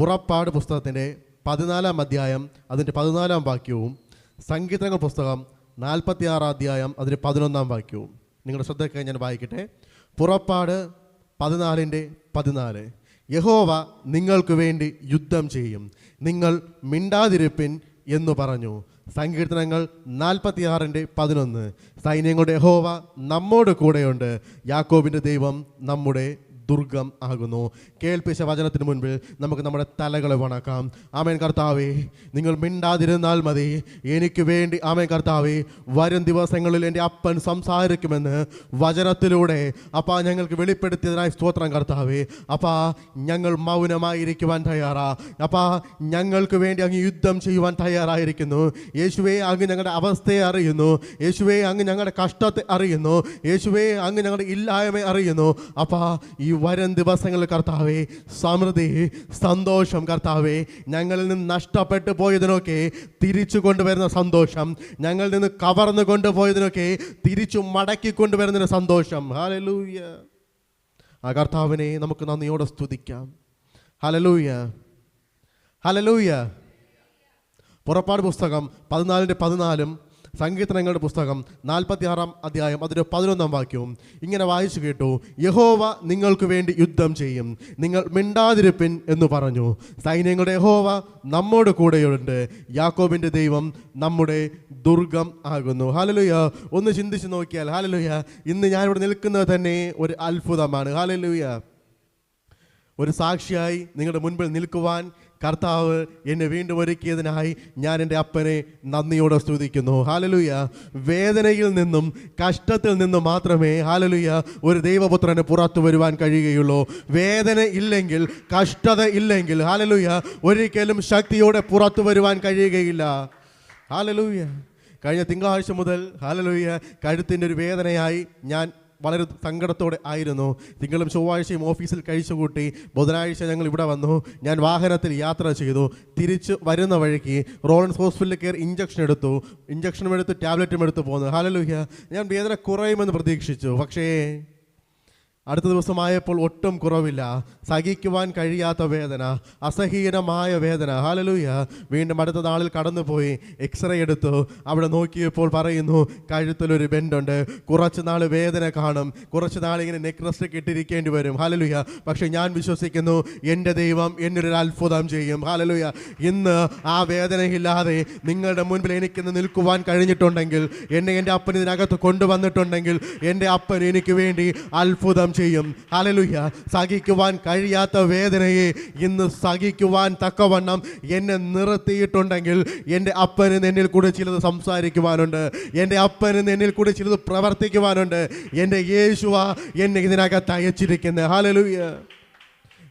പുറപ്പാട് പുസ്തകത്തിന്റെ പതിനാലാം അധ്യായം അതിന്റെ പതിനാലാം വാക്യവും സംഗീതങ്ങൾ പുസ്തകം നാൽപ്പത്തിയാറാം അധ്യായം അതിന്റെ പതിനൊന്നാം വാക്യവും. നിങ്ങളുടെ ശ്രദ്ധയ്ക്ക് ഞാൻ വായിക്കട്ടെ. പുറപ്പാട് പതിനാലിന്റെ പതിനാല്. യഹോവ നിങ്ങൾക്ക് വേണ്ടി യുദ്ധം ചെയ്യും. നിങ്ങൾ മിണ്ടാതിരിപ്പിൻ എന്ന് പറഞ്ഞു. സങ്കീർത്തനങ്ങൾ നാൽപ്പത്തിയാറിന്റെ പതിനൊന്ന്. സൈന്യങ്ങളുടെ യഹോവ നമ്മോട് കൂടെയുണ്ട്. യാക്കോബിന്റെ ദൈവം നമ്മുടെ ദുർഗം ആകുന്നു. കേൾപ്പിച്ച വചനത്തിന് മുൻപിൽ നമുക്ക് നമ്മുടെ തലകളെ വണക്കാം ആമേൻ കർത്താവേ. നിങ്ങൾ മിണ്ടാതിരുന്നാൽ മതി. എനിക്ക് വേണ്ടി ആമേൻ കർത്താവേ വരും ദിവസങ്ങളിൽ എന്റെ അപ്പൻ സംസാരിക്കുമെന്ന് വചനത്തിലൂടെ അപ്പാ ഞങ്ങൾക്ക് വെളിപ്പെടുത്തിയതിനായി സ്തോത്രം കർത്താവേ. അപ്പാ ഞങ്ങൾ മൗനമായിരിക്കുവാൻ തയ്യാറാ. അപ്പാ ഞങ്ങൾക്ക് വേണ്ടി അങ്ങ് യുദ്ധം ചെയ്യുവാൻ തയ്യാറായിരിക്കുന്നു. യേശുവേ അങ്ങ് ഞങ്ങളുടെ അവസ്ഥയെ അറിയുന്നു. യേശുവേ അങ്ങ് ഞങ്ങളുടെ കഷ്ടത്തെ അറിയുന്നു. യേശുവേ അങ്ങ് ഞങ്ങളുടെ ഇല്ലായ്മ അറിയുന്നു. അപ്പാ ഈ വരും ദിവസങ്ങളിൽ കർത്താവേ സമൃദ്ധി സന്തോഷം കർത്താവേ ഞങ്ങളിൽ നിന്ന് നഷ്ടപ്പെട്ടു പോയതിനൊക്കെ തിരിച്ചു കൊണ്ടുവരുന്ന സന്തോഷം. ഞങ്ങളിൽ നിന്ന് കവർന്നു കൊണ്ടുപോയതിനൊക്കെ തിരിച്ചു മടക്കി കൊണ്ടുവരുന്നതിന് സന്തോഷം. ഹാലലൂയ ആ കർത്താവിനെ നമുക്ക് നന്ദിയോടെ സ്തുതിക്കാം. ഹലലൂയ ഹലലൂയ പുറപ്പാട് പുസ്തകം പതിനാലിന്റെ പതിനാലും സങ്കീർത്തനങ്ങളുടെ പുസ്തകം നാൽപ്പത്തി ആറാം അധ്യായം അതിന്റെ പതിനൊന്നാം വാക്യവും ഇങ്ങനെ വായിച്ചു കേട്ടു. യഹോവ നിങ്ങൾക്ക് വേണ്ടി യുദ്ധം ചെയ്യും. നിങ്ങൾ മിണ്ടാതിരിപ്പിൻ എന്ന് പറഞ്ഞു. സൈന്യങ്ങളുടെ യഹോവ നമ്മോട് കൂടെയുണ്ട്. യാക്കോബിന്റെ ദൈവം നമ്മുടെ ദുർഗം ആകുന്നു. ഹാലലുയ ഒന്ന് ചിന്തിച്ച് നോക്കിയാൽ ഹാലലുയ ഇന്ന് ഞാനിവിടെ നിൽക്കുന്നത് തന്നെ ഒരു അത്ഭുതമാണ്. ഹാലലുയ ഒരു സാക്ഷിയായി നിങ്ങളുടെ മുൻപിൽ നിൽക്കുവാൻ കർത്താവ് എന്നെ വീണ്ടും ഒരുക്കിയതിനായി ഞാൻ എന്റെ അപ്പനെ നന്ദിയോടെ സ്തുതിക്കുന്നു. ഹാലലുയ വേദനയിൽ നിന്നും കഷ്ടത്തിൽ നിന്നും മാത്രമേ ഹാലലുയ ഒരു ദൈവപുത്രന് പുറത്തു വരുവാൻ കഴിയുകയുള്ളൂ. വേദന ഇല്ലെങ്കിൽ കഷ്ടത ഇല്ലെങ്കിൽ ഹാലലുയ ഒരിക്കലും ശക്തിയോടെ പുറത്തു വരുവാൻ കഴിയുകയില്ല. ഹാലലുയ കഴിഞ്ഞ തിങ്കളാഴ്ച മുതൽ ഹാലലുയ കഴുത്തിന്റെ ഒരു വേദനയായി ഞാൻ വളരെ സങ്കടത്തോടെ ആയിരുന്നു. തിങ്കളും ചൊവ്വാഴ്ചയും ഓഫീസിൽ കഴിച്ചുകൂട്ടി ബുധനാഴ്ച ഞങ്ങൾ ഇവിടെ വന്നു. ഞാൻ വാഹനത്തിൽ യാത്ര ചെയ്തു. തിരിച്ച് വരുന്ന വഴിക്ക് റോളൻസ് ഹോസ്പിറ്റലിൽ കയറി ഇഞ്ചക്ഷൻ എടുത്തു. ഇഞ്ചക്ഷനും എടുത്ത് ടാബ്ലറ്റും എടുത്ത് പോന്നു. ഹാലലൂയ ഞാൻ വേദന കുറയുമെന്ന് പ്രതീക്ഷിച്ചു. പക്ഷേ അടുത്ത ദിവസമായപ്പോൾ ഒട്ടും കുറവില്ല. സഹിക്കുവാൻ കഴിയാത്ത വേദന അസഹീനമായ വേദന. ഹാലലൂയ വീണ്ടും അടുത്ത നാളിൽ കടന്നുപോയി. എക്സ്റേ എടുത്തു. അവിടെ നോക്കിയപ്പോൾ പറയുന്നു കഴുത്തിലൊരു ബെൻഡുണ്ട്. കുറച്ച് നാൾ വേദന കാണും. കുറച്ച് നാൾ ഇങ്ങനെ നെക്ക് റെസ്റ്റ് ഇട്ടിരിക്കേണ്ടി വരും. ഹാലലൂയ പക്ഷെ ഞാൻ വിശ്വസിക്കുന്നു എന്റെ ദൈവം എന്നൊരു അത്ഭുതം ചെയ്യും. ഹാലലൂയ ഇന്ന് ആ വേദനയില്ലാതെ നിങ്ങളുടെ മുൻപിൽ എനിക്കിന്ന് നിൽക്കുവാൻ കഴിഞ്ഞിട്ടുണ്ടെങ്കിൽ എന്നെ എന്റെ അപ്പൻ ഇതിനകത്ത് കൊണ്ടുവന്നിട്ടുണ്ടെങ്കിൽ എന്റെ അപ്പൻ എനിക്ക് വേണ്ടി അത്ഭുതം ചെയ്യും. അലലുഹ്യ സഹിക്കുവാൻ കഴിയാത്ത വേദനയെ ഇന്ന് സഹിക്കുവാൻ തക്കവണ്ണം എന്നെ നിർത്തിയിട്ടുണ്ടെങ്കിൽ എന്റെ അപ്പന് എന്നിൽ കൂടെ ചിലത് സംസാരിക്കുവാനുണ്ട്. എന്റെ അപ്പന് എന്നിൽ കൂടെ ചിലത് പ്രവർത്തിക്കുവാനുണ്ട്. എന്റെ യേശുവ എന്നെ ഇതിനകത്ത് അയച്ചിരിക്കുന്നത് ഹാലലുയ്യ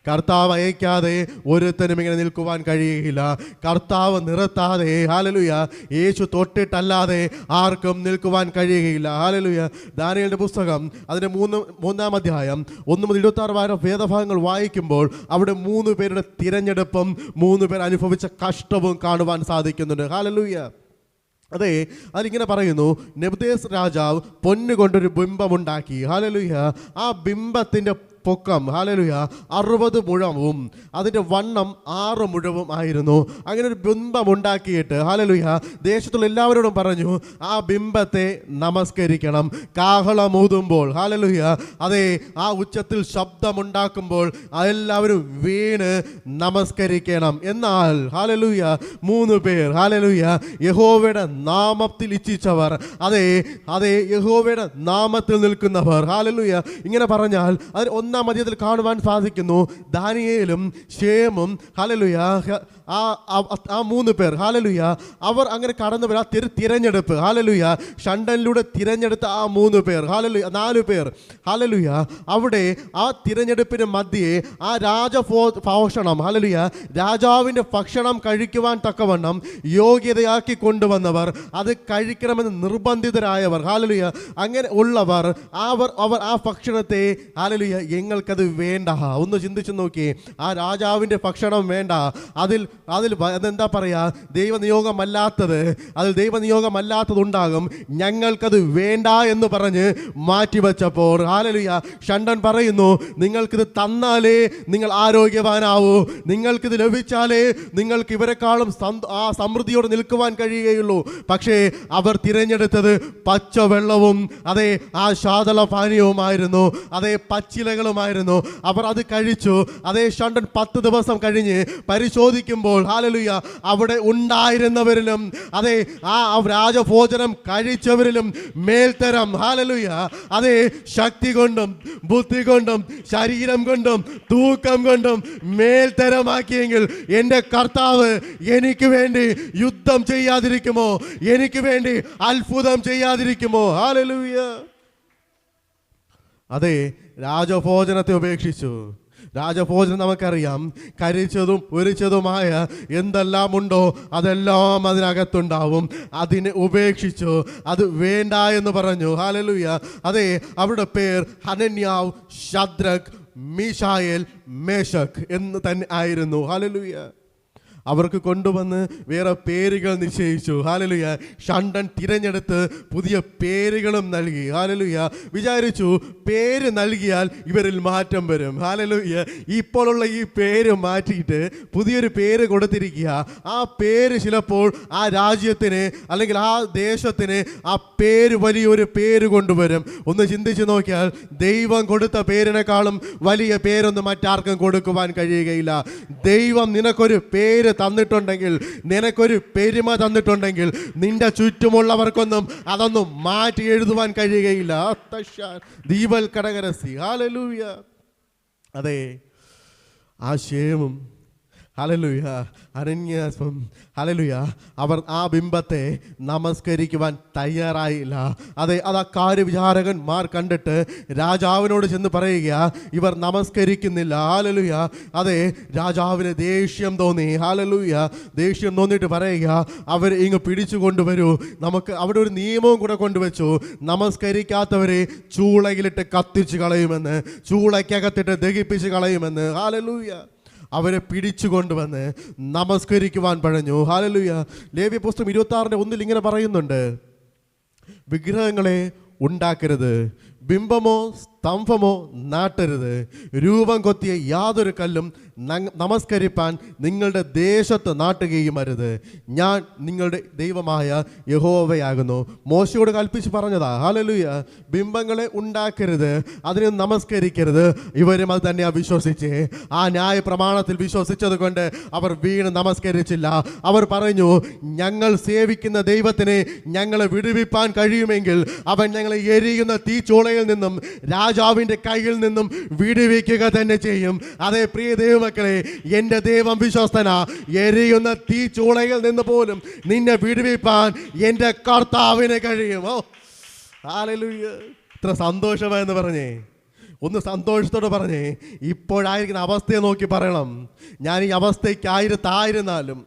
കർത്താവ് അയക്കാതെ ഒരുത്തനും ഇങ്ങനെ നിൽക്കുവാൻ കഴിയുകയില്ല കർത്താവ് നിർത്താതെ ഹാലലുയ യേശു തൊട്ടിട്ടല്ലാതെ ആർക്കും നിൽക്കുവാൻ കഴിയുകയില്ല ഹാലലുയ ദാനിയലിന്റെ പുസ്തകം അതിന്റെ മൂന്ന് മൂന്നാം അധ്യായം ഒന്ന് മുതൽ ഇരുപത്തി ആറ് വാരം വേദഭാഗങ്ങൾ വായിക്കുമ്പോൾ അവിടെ മൂന്ന് പേരുടെ തിരഞ്ഞെടുപ്പും മൂന്ന് പേർ അനുഭവിച്ച കഷ്ടവും കാണുവാൻ സാധിക്കുന്നുണ്ട്. ഹാലലുയ അതെ അതിങ്ങനെ പറയുന്നു നെബ്ദേസ് രാജാവ് പൊന്നുകൊണ്ടൊരു ബിംബമുണ്ടാക്കി. ഹാലലുഹ്യ ആ ബിംബത്തിന്റെ പൊക്കം ഹാലലുയ അറുപത് മുഴവും അതിന്റെ വണ്ണം ആറ് മുഴവും ആയിരുന്നു. അങ്ങനെ ഒരു ബിംബം ഉണ്ടാക്കിയിട്ട് ഹാലലുയ ദേശത്തുള്ള എല്ലാവരോടും പറഞ്ഞു ആ ബിംബത്തെ നമസ്കരിക്കണം. കാഹളമൂതുമ്പോൾ ഹാലലുയ അതെ ആ ഉച്ചത്തിൽ ശബ്ദമുണ്ടാക്കുമ്പോൾ എല്ലാവരും വീണ് നമസ്കരിക്കണം. എന്നാൽ ഹാലലുയ മൂന്ന് പേർ ഹാലലുയ യഹോവയുടെ നാമത്തിൽ ഇച്ഛിച്ചവർ അതെ അതെ യഹോവയുടെ നാമത്തിൽ നിൽക്കുന്നവർ ഹാലലുയ ഇങ്ങനെ പറഞ്ഞാൽ അതിൽ ഒന്നാം അധ്യയത്തിൽ കാണുവാൻ സാധിക്കുന്നു. ദാനിയേലും ഷേമും ഹാലലുയ ആ ആ- ആ മൂന്ന് പേർ ഹാലലുയ അവർ അങ്ങനെ കടന്നു വരാ തിര തിരഞ്ഞെടുപ്പ്. ഹാലലുയ ഷണ്ടനിലൂടെ തിരഞ്ഞെടുത്ത ആ മൂന്ന് പേർ ഹാലലുയ നാല് പേർ. ഹാലലുയ അവിടെ ആ തിരഞ്ഞെടുപ്പിന് മധ്യേ ആ രാജഭോ ഭോഷണം ഹാലലുയ രാജാവിന്റെ ഭക്ഷണം കഴിക്കുവാൻ തക്കവണ്ണം യോഗ്യതയാക്കി കൊണ്ടുവന്നവർ അത് കഴിക്കണമെന്ന് നിർബന്ധിതരായവർ ഹാലലുയ അങ്ങനെ ഉള്ളവർ അവർ അവർ ആ ഭക്ഷണത്തെ ഹാലലുയ ഞങ്ങൾക്കത് വേണ്ട? ഒന്ന് ചിന്തിച്ചു നോക്കി ആ രാജാവിന്റെ ഭക്ഷണം വേണ്ട. അതിൽ അതിൽ അതെന്താ പറയുക ദൈവനിയോഗമല്ലാത്തത് അതിൽ ദൈവനിയോഗമല്ലാത്തതുണ്ടാകും. ഞങ്ങൾക്കത് വേണ്ട എന്ന് പറഞ്ഞ് മാറ്റിവെച്ചപ്പോൾ ആലലുയ ഷണ്ടൻ പറയുന്നു നിങ്ങൾക്കിത് തന്നാലേ നിങ്ങൾ ആരോഗ്യവാനാവൂ. നിങ്ങൾക്കിത് ലഭിച്ചാലേ നിങ്ങൾക്ക് ഇവരെക്കാളും ആ സമൃദ്ധിയോടെ നിൽക്കുവാൻ കഴിയുകയുള്ളൂ. പക്ഷേ അവർ തിരഞ്ഞെടുത്തത് പച്ച വെള്ളവും അതെ ആ ശാതള പാനീയവുമായിരുന്നു അതേ പച്ചിലകളുമായിരുന്നു. അവർ അത് കഴിച്ചു. അതേ ഷണ്ടൻ പത്ത് ദിവസം കഴിഞ്ഞ് പരിശോധിക്കുമ്പോൾ ഹാലലുയ അവിടെ ഉണ്ടായിരുന്നവരിലും അതെ ആ രാജഭോജനം കഴിച്ചവരിലും മേൽത്തരം ഹാലലുയ അതെ ശക്തി കൊണ്ടും ബുദ്ധി കൊണ്ടും ശരീരം കൊണ്ടും തൂക്കം കൊണ്ടും മേൽത്തരമാക്കിയെങ്കിൽ എന്റെ കർത്താവ് എനിക്ക് വേണ്ടി യുദ്ധം ചെയ്യാതിരിക്കുമോ? എനിക്ക് വേണ്ടി അത്ഭുതം ചെയ്യാതിരിക്കുമോ? ഹാലലുയ. അതെ രാജഭോജനത്തെ ഉപേക്ഷിച്ചു. രാജഭോജനം നമുക്കറിയാം. കരിച്ചതും ഒരിച്ചതുമായ എന്തെല്ലാം ഉണ്ടോ അതെല്ലാം അതിനകത്തുണ്ടാവും. അതിനെ ഉപേക്ഷിച്ചു. അത് വേണ്ട എന്ന് പറഞ്ഞു. ഹാലലുയ അതെ അവരുടെ പേർ ഹനന്യാവ് ഷദ്രക് മീഷായേൽ മേഷക് എന്ന് തന്നെ ആയിരുന്നു. ഹാലലുയ അവർക്ക് കൊണ്ടുവന്ന് വേറെ പേരുകൾ നിശ്ചയിച്ചു. ഹാലലുയ ഷണ്ടൻ തിരഞ്ഞെടുത്ത് പുതിയ പേരുകളും നൽകി. ഹാലലുയ വിചാരിച്ചു പേര് നൽകിയാൽ ഇവരിൽ മാറ്റം വരും. ഹാലലുയ ഇപ്പോഴുള്ള ഈ പേര് മാറ്റിയിട്ട് പുതിയൊരു പേര് കൊടുത്തിരിക്കുക. ആ പേര് ചിലപ്പോൾ ആ രാജ്യത്തിന് അല്ലെങ്കിൽ ആ ദേശത്തിന് ആ പേര് വലിയൊരു പേര് കൊണ്ടുവരും. ഒന്ന് ചിന്തിച്ചു നോക്കിയാൽ ദൈവം കൊടുത്ത പേരിനേക്കാളും വലിയ പേരൊന്നും മറ്റാർക്കും കൊടുക്കുവാൻ കഴിയുകയില്ല. ദൈവം നിനക്കൊരു പേര് തന്നിട്ടുണ്ടെങ്കിൽ നിനക്കൊരു പെരുമ തന്നിട്ടുണ്ടെങ്കിൽ നിന്റെ ചുറ്റുമുള്ളവർക്കൊന്നും അതൊന്നും മാറ്റി എഴുതുവാൻ കഴിയുകയില്ല. ദീപൽ കടകരസി ഹാലലൂയ അതെ ആ ക്ഷേമം ഹലലുയ അനന്യാസം ഹലലുയ അവർ ആ ബിംബത്തെ നമസ്കരിക്കുവാൻ തയ്യാറായില്ല. അതെ അത് ആ കാര്യവിചാരകന്മാർ കണ്ടിട്ട് രാജാവിനോട് ചെന്ന് പറയുക ഇവർ നമസ്കരിക്കുന്നില്ല. ഹാലലുയ അതെ രാജാവിന് ദേഷ്യം തോന്നി. ഹാലലുയ ദേഷ്യം തോന്നിയിട്ട് പറയുക അവർ ഇങ്ങ് പിടിച്ചു കൊണ്ടുവരൂ നമുക്ക് അവിടെ ഒരു നിയമവും കൂടെ കൊണ്ടുവച്ചു. നമസ്കരിക്കാത്തവരെ ചൂളയിലിട്ട് കത്തിച്ച് കളയുമെന്ന് ചൂളയ്ക്കകത്തിട്ട് ദഹിപ്പിച്ച് കളയുമെന്ന്. ഹാലലൂയ അവരെ പിടിച്ചു കൊണ്ടുവന്ന് നമസ്കരിക്കുവാൻ പഴഞ്ഞു. ഹാലലുയ ലേവ്യ പുസ്തകം ഇരുപത്തി ആറിന്റെ ഒന്നിൽ ഇങ്ങനെ പറയുന്നുണ്ട്. വിഗ്രഹങ്ങളെ ഉണ്ടാക്കരുത് ബിംബമോ സ്തംഭമോ നാട്ടരുത് രൂപം കൊത്തിയ യാതൊരു കല്ലും നമസ്കരിപ്പാൻ നിങ്ങളുടെ ദേശത്ത് നാട്ടുകയും അരുത്. ഞാൻ നിങ്ങളുടെ ദൈവമായ യഹോവയാകുന്നു. മോശയോട് കൽപ്പിച്ച് പറഞ്ഞതാ. ഹാലലുയ ബിംബങ്ങളെ ഉണ്ടാക്കരുത് അതിനെ നമസ്കരിക്കരുത്. ഇവരും അത് തന്നെയാണ് വിശ്വസിച്ച്. ആ ന്യായ പ്രമാണത്തിൽ വിശ്വസിച്ചത് കൊണ്ട് അവർ വീണ് നമസ്കരിച്ചില്ല. അവർ പറഞ്ഞു ഞങ്ങൾ സേവിക്കുന്ന ദൈവത്തിനെ ഞങ്ങളെ വിടുവിപ്പാൻ കഴിയുമെങ്കിൽ അവൻ ഞങ്ങളെ എരിയുന്ന തീച്ചോളയിൽ നിന്നും രാജാവിന്റെ കയ്യിൽ നിന്നും വിടുവിക്കുക തന്നെ ചെയ്യും. അതേ പ്രിയ ദൈവമക്കളെ എന്റെ ദൈവം വിശ്വസ്തന. എരിയുന്ന തീ ചൂളയിൽ നിന്ന് പോലും നിന്നെ വിടുവിപ്പാൻ എന്റെ കർത്താവിന് കഴിയും. ഓ ഹാലലൂയ. ഇത്ര സന്തോഷമായെന്ന് പറഞ്ഞേ. ഒന്ന് സന്തോഷത്തോടെ പറഞ്ഞേ ഇപ്പോഴായിരിക്കുന്ന അവസ്ഥയെ നോക്കി പറയണം. ഞാൻ ഈ അവസ്ഥയ്ക്കായിരുന്നാലും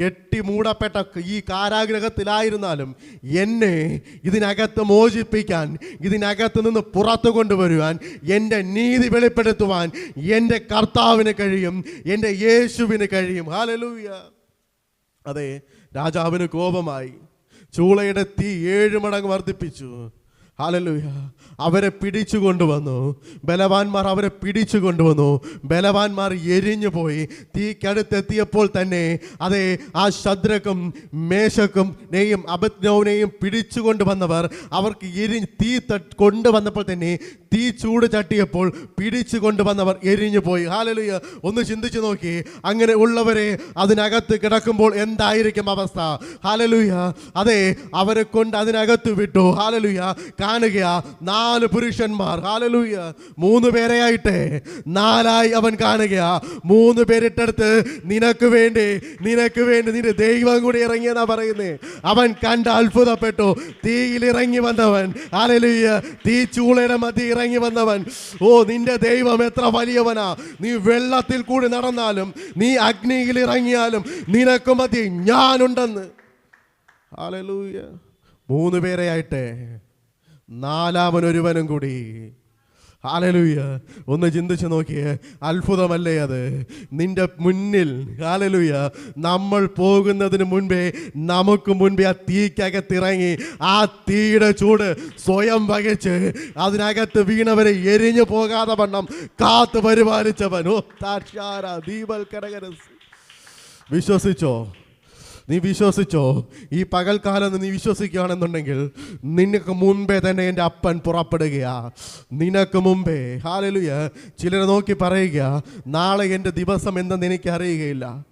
കെട്ടി മൂടപ്പെട്ട ഈ കാരാഗ്രഹത്തിലായിരുന്നാലും എന്നെ ഇതിനകത്ത് മോചിപ്പിക്കാൻ ഇതിനകത്ത് നിന്ന് പുറത്തു കൊണ്ടുവരുവാൻ എന്റെ നീതി വെളിപ്പെടുത്തുവാൻ എന്റെ കർത്താവിന് കഴിയും എന്റെ യേശുവിന് കഴിയും. ഹാലലൂയ അതെ രാജാവിന് കോപമായി ചൂളയുടെ തീ ഏഴ് മടങ്ങ് വർദ്ധിപ്പിച്ചു. ഹാലലൂയ അവരെ പിടിച്ചു കൊണ്ടുവന്നു. ബലവാന്മാർ അവരെ പിടിച്ചു കൊണ്ടുവന്നു. ബലവാന്മാർ എരിഞ്ഞു പോയി. തീക്കടുത്തെത്തിയപ്പോൾ തന്നെ അതെ ആ ശദ്രക്കും മേശക്കും നെയ്യും അബദ്നോനെയും പിടിച്ചു കൊണ്ടുവന്നവർ അവർക്ക് എരി തീ കൊണ്ടുവന്നപ്പോൾ തന്നെ തീ ചൂട് ചട്ടിയപ്പോൾ പിടിച്ചു കൊണ്ടുവന്നവർ എരിഞ്ഞു പോയി. ഹാലലൂയ ഒന്ന് ചിന്തിച്ചു നോക്കി. അങ്ങനെ ഉള്ളവരെ അതിനകത്ത് കിടക്കുമ്പോൾ എന്തായിരിക്കും അവസ്ഥ? ഹാലലൂയ അതെ അവരെ കൊണ്ട് അതിനകത്ത് വിട്ടു. ഹാലലുയ കാണുക നാല് പുരുഷന്മാർ. ഹാലലൂയ മൂന്ന് പേരെയായിട്ട് നാലായി അവൻ കാണുക മൂന്ന് പേരിട്ടടുത്ത് നിനക്ക് വേണ്ടി നിനക്ക് വേണ്ടി നിന്റെ ദൈവം കൂടി ഇറങ്ങിയെന്നാ പറയുന്നേ. അവൻ കണ്ട് അത്ഭുതപ്പെട്ടു. തീയിൽ ഇറങ്ങി വന്നവൻ. ഹാലലൂയ തീ ചൂളയുടെ മധ്യ ഇറങ്ങി വന്നവൻ. ഓ നിന്റെ ദൈവം എത്ര വലിയവനാ. നീ വെള്ളത്തിൽ കൂടി നടന്നാലും നീ അഗ്നിയിൽ ഇറങ്ങിയാലും നിനക്ക് മതി ഞാനുണ്ടെന്ന്. ഹാലലൂയ മൂന്ന് പേരെയായിട്ട് നാലാമൻ ഒരുവനും കൂടി. ഹാലലൂയ ഒന്ന് ചിന്തിച്ചു നോക്കിയേ. അത്ഭുതമല്ലേ അത്? നിന്റെ മുന്നിൽ ഹാലലൂയ നമ്മൾ പോകുന്നതിന് മുൻപേ നമുക്ക് മുൻപേ ആ തീക്കകത്തിറങ്ങി ആ തീയുടെ ചൂട് സ്വയം വകച്ച് അതിനകത്ത് വീണവരെ എരിഞ്ഞു പോകാതെ വണ്ണം കാത്തു പരിപാലിച്ചവൻ. ഓ താക്ഷാര ദീപൽക്കരകരസ് വിശ്വസിച്ചോ? നീ വിശ്വസിച്ചോ? ഈ പകൽക്കാലം നീ വിശ്വസിക്കുകയാണെന്നുണ്ടെങ്കിൽ നിനക്ക് മുമ്പേ തന്നെ എന്റെ അപ്പൻ പുറപ്പെടുകയാ. നിനക്ക് മുമ്പേ ഹാലലുയ ചിലരെ നോക്കി പറയുക നാളെ എന്റെ ദിവസം എന്തെന്ന് എനിക്ക് അറിയുകയില്ല.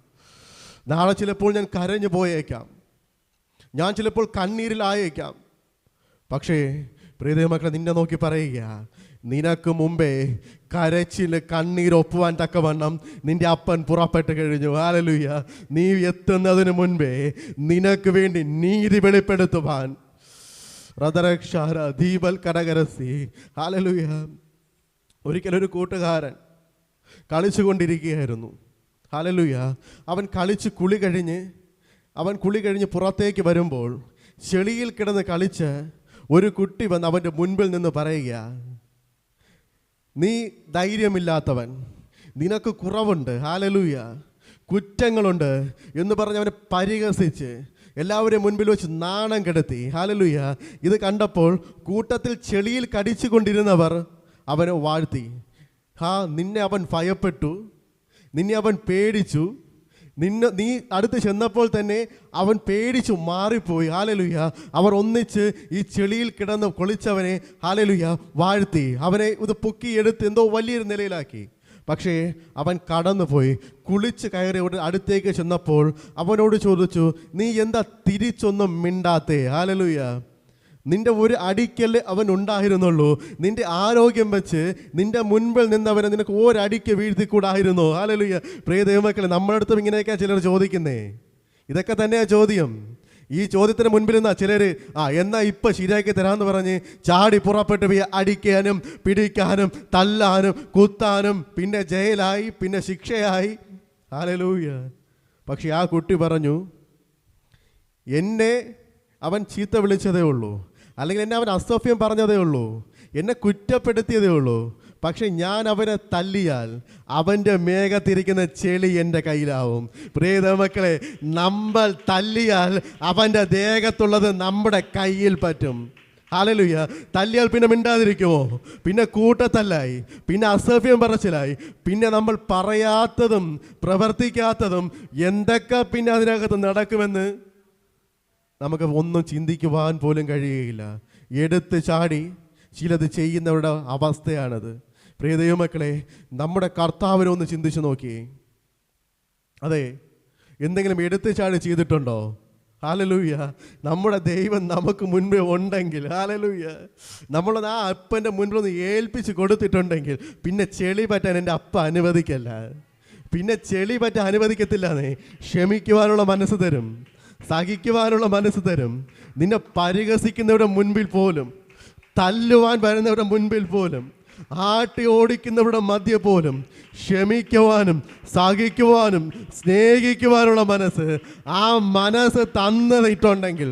നാളെ ചിലപ്പോൾ ഞാൻ കരഞ്ഞു പോയേക്കാം. ഞാൻ ചിലപ്പോൾ കണ്ണീരിലായേക്കാം പക്ഷേ പ്രീതി മക്കളെ നിന്നെ നോക്കി പറയുക നിനക്ക് മുമ്പേ കരച്ചിൽ കണ്ണീരൊപ്പുവാൻ തക്കവണ്ണം നിന്റെ അപ്പൻ പുറപ്പെട്ട് കഴിഞ്ഞു. ഹാലലുയ്യ നീ എത്തുന്നതിന് മുൻപേ നിനക്ക് വേണ്ടി നീതി വെളിപ്പെടുത്തുവാൻ. റദരക്ഷാര ദീപൽ കടകരസി ഹാലലുയ്യ ഒരിക്കലൊരു കൂട്ടുകാരൻ കളിച്ചുകൊണ്ടിരിക്കുകയായിരുന്നു. ഹാലലുയ്യ അവൻ കളിച്ച് കുളി കഴിഞ്ഞ് അവൻ കുളി കഴിഞ്ഞ് പുറത്തേക്ക് വരുമ്പോൾ ചെളിയിൽ കിടന്ന് കളിച്ച് ഒരു കുട്ടി വന്ന് അവന്റെ മുൻപിൽ നിന്ന് പറയുക നീ ധൈര്യമില്ലാത്തവൻ. നിനക്ക് കുറവുണ്ട്. ഹാലലൂയ കുറ്റങ്ങളുണ്ട് എന്ന് പറഞ്ഞ് അവനെ പരിഹസിച്ച് എല്ലാവരെയും മുൻപിൽ വെച്ച് നാണം കെടുത്തി. ഹാലലൂയ ഇത് കണ്ടപ്പോൾ കൂട്ടത്തിൽ ചെളിയിൽ കടിച്ചു കൊണ്ടിരുന്നവർ അവനെ വാഴ്ത്തി. ഹാ നിന്നെ അവൻ ഭയപ്പെട്ടു. നിന്നെ അവൻ പേടിച്ചു. നിന്നെ നീ അടുത്ത് ചെന്നപ്പോൾ തന്നെ അവൻ പേടിച്ചു മാറിപ്പോയി. ഹാലലുയ്യ അവർ ഒന്നിച്ച് ഈ ചെളിയിൽ കിടന്ന് കൊളിച്ചവനെ ഹാലലുയ്യ വാഴ്ത്തി. അവനെ ഇത് പൊക്കിയെടുത്ത് എന്തോ വലിയൊരു നിലയിലാക്കി. പക്ഷേ അവൻ കടന്നുപോയി. കുളിച്ച് കയറി അടുത്തേക്ക് ചെന്നപ്പോൾ അവനോട് ചോദിച്ചു നീ എന്താ തിരിച്ചൊന്നും മിണ്ടാത്തേ? ഹാലലുയ്യ നിന്റെ ഒരു അടിക്കൽ അവൻ ഉണ്ടായിരുന്നുള്ളൂ. നിന്റെ ആരോഗ്യം വെച്ച് നിന്റെ മുൻപിൽ നിന്നവനെ നിനക്ക് ഒരടിക്ക് വീഴ്ത്തിക്കൂടായിരുന്നു. ഹാലലുയ്യ പ്രിയ ദൈവമക്കളെ നമ്മുടെ അടുത്തും ഇങ്ങനെയൊക്കെയാ ചിലർ ചോദിക്കുന്നേ. ഇതൊക്കെ തന്നെയാ ചോദ്യം. ഈ ചോദ്യത്തിന് മുൻപിൽ നിന്നാ ചിലർ ആ എന്നാ ഇപ്പൊ ശരിയാക്കി തരാമെന്ന് പറഞ്ഞ് ചാടി പുറപ്പെട്ട് പോയി അടിക്കാനും പിടിക്കാനും തല്ലാനും കുത്താനും പിന്നെ ജയിലായി പിന്നെ ശിക്ഷയായി. ഹാലലൂയ പക്ഷെ ആ കുട്ടി പറഞ്ഞു എന്നെ അവൻ ചീത്ത വിളിച്ചതേ ഉള്ളൂ. അല്ലെങ്കിൽ എന്നെ അവൻ അസഭ്യം പറഞ്ഞതേ ഉള്ളൂ. എന്നെ കുറ്റപ്പെടുത്തിയതേ ഉള്ളൂ. പക്ഷെ ഞാൻ അവനെ തല്ലിയാൽ അവന്റെ മേഘത്തിരിക്കുന്ന ചെളി എന്റെ കയ്യിലാവും. പ്രിയത മക്കളെ നമ്മൾ തല്ലിയാൽ അവന്റെ ദേഹത്തുള്ളത് നമ്മുടെ കയ്യിൽ പറ്റും. ഹാലലുയ്യ തല്ലിയാൽ പിന്നെ മിണ്ടാതിരിക്കുമോ? പിന്നെ കൂട്ടത്തല്ലായി. പിന്നെ അസഭ്യം പറച്ചിലായി. പിന്നെ നമ്മൾ പറയാത്തതും പ്രവർത്തിക്കാത്തതും എന്തൊക്കെ പിന്നെ അതിനകത്ത് നടക്കുമെന്ന്? നമുക്ക് ഒന്നും ചിന്തിക്കുവാൻ പോലും കഴിയുകയില്ല. എടുത്ത് ചാടി ചിലത് ചെയ്യുന്നവരുടെ അവസ്ഥയാണത്. പ്രിയ ദൈവമക്കളെ നമ്മുടെ കർത്താവിനെ ഒന്ന് ചിന്തിച്ചു നോക്കിയേ. അതെ എന്തെങ്കിലും എടുത്ത് ചാടി ചെയ്തിട്ടുണ്ടോ? ഹാലലൂയ. നമ്മുടെ ദൈവം നമുക്ക് മുൻപേ ഉണ്ടെങ്കിൽ ഹാലലൂയ. നമ്മൾ ആ അപ്പന്റെ മുൻപിൽ ഒന്ന് ഏൽപ്പിച്ച് കൊടുത്തിട്ടുണ്ടെങ്കിൽ പിന്നെ ചെളി പറ്റാൻ എന്റെ അപ്പ അനുവദിക്കല്ല. പിന്നെ ചെളി പറ്റാൻ അനുവദിക്കത്തില്ല ക്ഷമിക്കുവാനുള്ള മനസ്സ് തരും. സഹിക്കുവാനുള്ള മനസ്സ് തരും. നിന്നെ പരിഹസിക്കുന്നവരുടെ മുൻപിൽ പോലും തല്ലുവാൻ വരുന്നവരുടെ മുൻപിൽ പോലും ആട്ടി ഓടിക്കുന്നവരുടെ മധ്യ പോലും ക്ഷമിക്കുവാനും സഹിക്കുവാനും സ്നേഹിക്കുവാനുള്ള മനസ്സ് ആ മനസ്സ് തന്നിട്ടുണ്ടെങ്കിൽ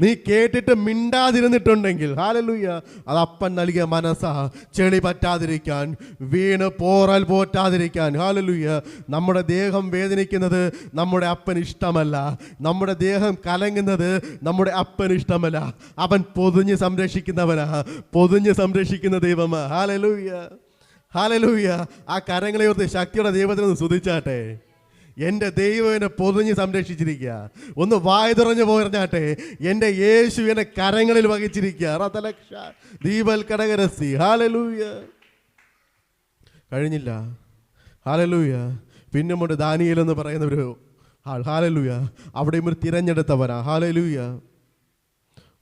നീ കേട്ടിട്ട് മിണ്ടാതിരുന്നിട്ടുണ്ടെങ്കിൽ ഹാലലൂയ അത് അപ്പൻ നൽകിയ മനസ്സാ. ചെളി പറ്റാതിരിക്കാൻ വീണ് പോറൽ പോറ്റാതിരിക്കാൻ ഹാലലൂയ നമ്മുടെ ദേഹം വേദനിക്കുന്നത് നമ്മുടെ അപ്പൻ ഇഷ്ടമല്ല. നമ്മുടെ ദേഹം കലങ്ങുന്നത് നമ്മുടെ അപ്പൻ ഇഷ്ടമല്ല. അവൻ പൊതിഞ്ഞ് സംരക്ഷിക്കുന്നവനാ. പൊതിഞ്ഞ് സംരക്ഷിക്കുന്ന ദൈവമാ. ഹാലലൂയ ഹാലലൂയ ആ കരങ്ങളെ ഓർത്ത് ശക്തിയുടെ ദൈവത്തിനൊന്ന് സ്തുതിച്ചാട്ടെ. എന്റെ ദൈവനെ പൊതിഞ്ഞ് സംരക്ഷിച്ചിരിക്കുക. ഒന്ന് വായ തുറഞ്ഞു പോയിരുന്നാട്ടെ എന്റെ യേശു എന്നെ കരങ്ങളിൽ വഹിച്ചിരിക്കുക. റതലക്ഷ ദീപൽ കടകരസി ഹാലലൂയ കഴിഞ്ഞില്ല. ഹാലലൂയ പിന്നെ മുണ്ട് ദാനിയൽ എന്ന് പറയുന്ന ഒരു ആൾ ഹാലലൂയ അവിടെയും ഒരു തിരഞ്ഞെടുത്തവനാ ഹാലലൂയ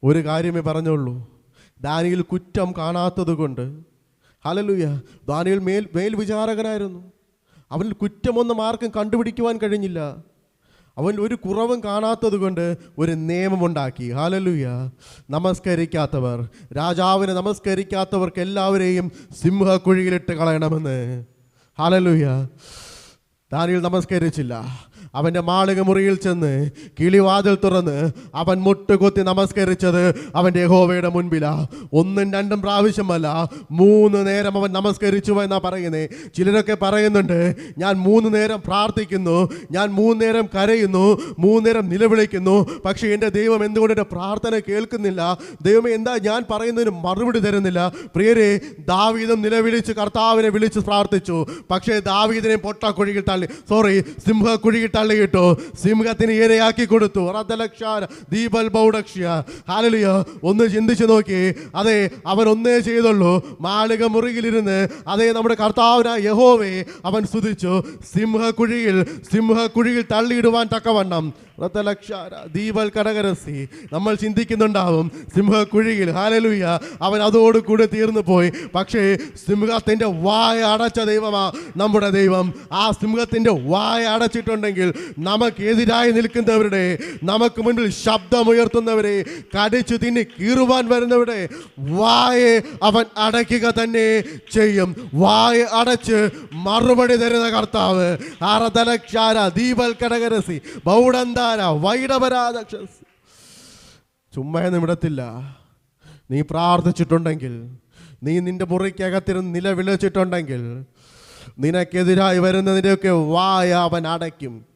ഒരു കാര്യമേ പറഞ്ഞുള്ളൂ. ദാനിയിൽ കുറ്റം കാണാത്തത് കൊണ്ട് ഹാലലൂയ ദാനിയിൽ മേൽ മേൽ വിചാരകനായിരുന്നു. അവനിൽ കുറ്റമൊന്നും ആർക്കും കണ്ടുപിടിക്കുവാൻ കഴിഞ്ഞില്ല. അവൻ ഒരു കുറവും കാണാത്തത് കൊണ്ട് ഒരു നിയമമുണ്ടാക്കി. ഹാലലുയ നമസ്കരിക്കാത്തവർ രാജാവിനെ നമസ്കരിക്കാത്തവർക്ക് എല്ലാവരെയും സിംഹക്കുഴിയിലിട്ട് കളയണമെന്ന്. ഹാലലുയ ദാനിയിൽ നമസ്കരിച്ചില്ല. അവന്റെ മാളിക മുറിയിൽ ചെന്ന് കിളിവാതിൽ തുറന്ന് അവൻ മുട്ടുകുത്തി നമസ്കരിച്ചത് അവന്റെ യഹോവയുടെ മുൻപിലാ. ഒന്നും രണ്ടും പ്രാവശ്യമല്ല മൂന്ന് നേരം അവൻ നമസ്കരിച്ചു എന്നാ പറയുന്നേ. ചിലരൊക്കെ പറയുന്നുണ്ട് ഞാൻ മൂന്ന് നേരം പ്രാർത്ഥിക്കുന്നു ഞാൻ മൂന്ന് നേരം കരയുന്നു മൂന്ന് നേരം നിലവിളിക്കുന്നു പക്ഷേ എന്റെ ദൈവം എന്തുകൊണ്ട് എന്റെ പ്രാർത്ഥന കേൾക്കുന്നില്ല? ദൈവമേ എന്താ ഞാൻ പറയുന്നതിന് മറുപടി തരുന്നില്ല? പ്രിയരെ ദാവീദം നിലവിളിച്ച് കർത്താവിനെ വിളിച്ച് പ്രാർത്ഥിച്ചു. പക്ഷേ ദാവീദിനെ പൊട്ടക്കുഴിയിൽ തള്ളി. സോറി സിംഹക്കുഴിയിൽ തള്ളിയിട്ടു. സിംഹത്തിന് ഇരയാക്കി കൊടുത്തു. ഹാലലിയ ഒന്ന് ചിന്തിച്ചു നോക്കി. അതെ അവൻ ഒന്നേ ചെയ്തുള്ളൂ. മാളിക മുറിയിലിരുന്ന് അതേ നമ്മുടെ കർത്താവിനായ യഹോവേ അവൻ സ്തുതിച്ചു. സിംഹക്കുഴിയിൽ സിംഹക്കുഴിയിൽ തള്ളിയിടുവാൻ തക്കവണ്ണം. ദീപൽ കടകരസി നമ്മൾ ചിന്തിക്കുന്നുണ്ടാവും സിംഹക്കുഴിയിൽ ഹാലലുയ്യ അവൻ അതോടുകൂടി തീർന്നു പോയി. പക്ഷേ സിംഹത്തിന്റെ വായ അടച്ച ദൈവമാ നമ്മുടെ ദൈവം. ആ സിംഹത്തിന്റെ വായ അടച്ചിട്ടുണ്ടെങ്കിൽ നമുക്കെതിരായി നിൽക്കുന്നവരുടെ നമുക്ക് മുൻപിൽ ശബ്ദമുയർത്തുന്നവരെ കടിച്ചു തിന്നി കീറുവാൻ വരുന്നവരുടെ വായെ അവൻ അടയ്ക്കുക തന്നെ ചെയ്യും. വായ അടച്ച് മറുപടി തരുന്ന കർത്താവ്. അറതലക്ഷാര ദീപൽക്കടകരസി ബൗഡന്താര വൈഡപരാധക്ഷസ് ചുമ്മയൊന്നും വിടത്തില്ല. നീ പ്രാർത്ഥിച്ചിട്ടുണ്ടെങ്കിൽ നീ നിന്റെ മുറിക്കകത്തിരുന്ന് നിലവിളിച്ചിട്ടുണ്ടെങ്കിൽ നിനക്കെതിരായി വരുന്നതിന്റെയൊക്കെ വായ അവൻ അടയ്ക്കും.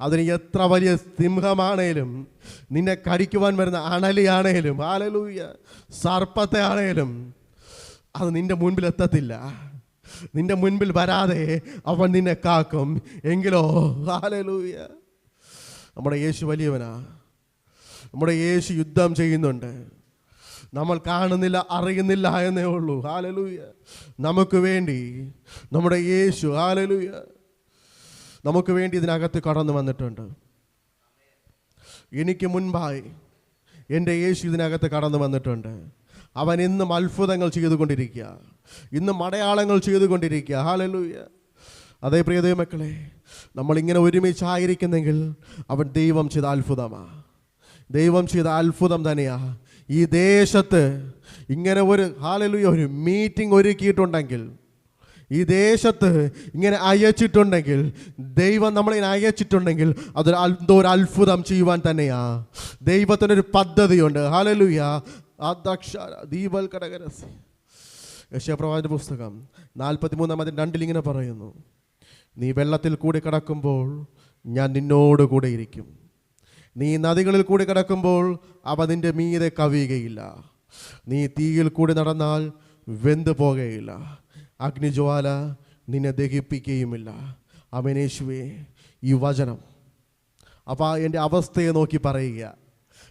അതിന് എത്ര വലിയ സിംഹമാണേലും നിന്നെ കടിക്കുവാൻ വരുന്ന അണലിയാണേലും ആലലൂയ സർപ്പത്തെ ആണേലും അത് നിന്റെ മുൻപിൽ എത്തത്തില്ല. നിന്റെ മുൻപിൽ വരാതെ അവൻ നിന്നെ കാക്കും. എങ്കിലോ ആലലൂയ നമ്മുടെ യേശു വലിയവനാ. നമ്മുടെ യേശു യുദ്ധം ചെയ്യുന്നുണ്ട്. നമ്മൾ കാണുന്നില്ല അറിയുന്നില്ല എന്നേ ഉള്ളൂ. ഹാലലൂയ നമുക്ക് വേണ്ടി നമ്മുടെ യേശു ഹാലലൂയ നമുക്ക് വേണ്ടി ഇതിനകത്ത് കടന്നു വന്നിട്ടുണ്ട്. എനിക്ക് മുൻപായി എന്റെ യേശു ഇതിനകത്ത് കടന്നു വന്നിട്ടുണ്ട്. അവൻ ഇന്നും അത്ഭുതങ്ങൾ ചെയ്തുകൊണ്ടിരിക്കുക. ഇന്നും അടയാളങ്ങൾ ചെയ്തുകൊണ്ടിരിക്കുക. ഹാലലൂയ അതേ പ്രിയതേ മക്കളെ നമ്മളിങ്ങനെ ഒരുമിച്ചായിരിക്കുന്നെങ്കിൽ അവൻ ദൈവം ചെയ്ത അത്ഭുതമാണ് ദൈവം ചെയ്ത അത്ഭുതം തന്നെയാണ് ഈ ദേശത്ത് ഇങ്ങനെ ഒരു ഹാലലൂയ ഒരു മീറ്റിംഗ് ഒരുക്കിയിട്ടുണ്ടെങ്കിൽ ഈ ദേശത്ത് ഇങ്ങനെ അയച്ചിട്ടുണ്ടെങ്കിൽ ദൈവം നമ്മളിങ്ങനെ അയച്ചിട്ടുണ്ടെങ്കിൽ അതൊരു എന്തോ ഒരു അത്ഭുതം ചെയ്യുവാൻ തന്നെയാ. ദൈവത്തിനൊരു പദ്ധതിയുണ്ട്. ഹലലുയ യശപ്രവാചന്റെ പുസ്തകം നാൽപ്പത്തി മൂന്നാം അതിൽ രണ്ടിൽ ഇങ്ങനെ പറയുന്നു. നീ വെള്ളത്തിൽ കൂടി കിടക്കുമ്പോൾ ഞാൻ നിന്നോട് കൂടെ ഇരിക്കും. നീ നദികളിൽ കൂടി കിടക്കുമ്പോൾ അവ നിന്റെ മീതെ കവിയുകയില്ല. നീ തീയിൽ കൂടി നടന്നാൽ വെന്ത് പോകുകയില്ല അഗ്നിജ്വാല നിന്നെ ദഹിപ്പിക്കുകയുമില്ല. അമനേശുവേ ഈ വചനം. അപ്പോൾ എന്റെ അവസ്ഥയെ നോക്കി പറയുക.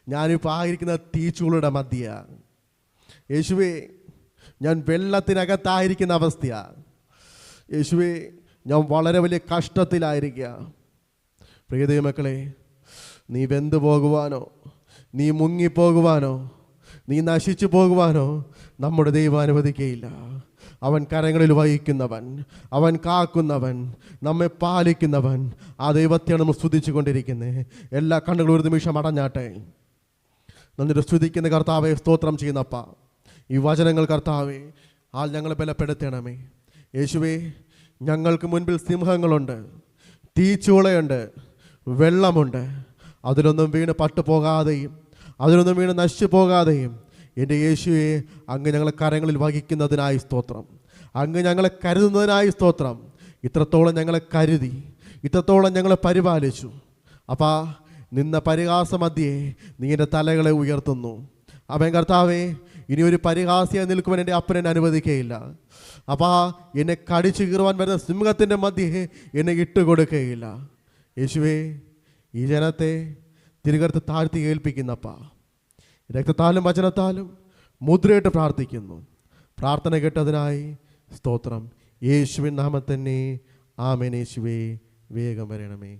ഞാനിപ്പോൾ ആയിരിക്കുന്ന തീച്ചുകളുടെ മധ്യ. യേശുവേ ഞാൻ വെള്ളത്തിനകത്തായിരിക്കുന്ന അവസ്ഥയാണ് യേശുവേ ഞാൻ വളരെ വലിയ കഷ്ടത്തിലായിരിക്കുക. പ്രിയ മക്കളെ നീ വെന്തു പോകുവാനോ നീ മുങ്ങിപ്പോകുവാനോ നീ നശിച്ചു പോകുവാനോ നമ്മുടെ ദൈവം അനുവദിക്കുകയില്ല അവൻ കരങ്ങളിൽ വഹിക്കുന്നവൻ അവൻ കാക്കുന്നവൻ നമ്മെ പാലിക്കുന്നവൻ. ആ ദൈവത്തെയാണ് നമ്മൾ സ്തുതിച്ചു കൊണ്ടിരിക്കുന്നത് എല്ലാ കണ്ണുകളും ഒരു നിമിഷം അടഞ്ഞാട്ടെ. നന്നിട്ട് സ്തുതിക്കുന്ന കർത്താവെ സ്തോത്രം ചെയ്യുന്നപ്പ. ഈ വചനങ്ങൾ കർത്താവെ ആൾ ഞങ്ങളെ ബലപ്പെടുത്തണമേ. യേശുവേ ഞങ്ങൾക്ക് മുൻപിൽ സിംഹങ്ങളുണ്ട് തീച്ചൂളയുണ്ട് വെള്ളമുണ്ട്. അതിലൊന്നും വീണ് പട്ടുപോകാതെയും അതിലൊന്നും വീണ് നശിച്ചു പോകാതെയും എന്റെ യേശുവെ അങ്ങ് ഞങ്ങളെ കരങ്ങളിൽ വഹിക്കുന്നതിനായി സ്തോത്രം. അങ്ങ് ഞങ്ങളെ കരുതുന്നതിനായി സ്തോത്രം. ഇത്രത്തോളം ഞങ്ങളെ കരുതി ഇത്രത്തോളം ഞങ്ങളെ പരിപാലിച്ചു. അപ്പാ നിന്ന പരിഹാസമധ്യേ നീ എന്റെ തലകളെ ഉയർത്തുന്നു. അപ്പം കർത്താവേ ഇനി ഒരു പരിഹാസിയായി നിൽക്കുവാൻ എന്റെ അപ്പനെ അനുവദിക്കുകയില്ല. അപ്പാ എന്നെ കടിച്ചു കീറുവാൻ വരുന്ന സിംഹത്തിന്റെ മധ്യേ എന്നെ ഇട്ടുകൊടുക്കുകയില്ല. യേശുവേ ഈ ജനത്തെ തിരുകർത്ത് താഴ്ത്തി ഏൽപ്പിക്കുന്നപ്പാ. രക്തത്താലും വചനത്താലും മുദ്രയിട്ട് പ്രാർത്ഥിക്കുന്നു. പ്രാർത്ഥന കേട്ടതിനായി സ്തോത്രം. യേശുവിൻ നാമത്തന്നെ ആമേനേശുവേ വേഗം വരണമേ.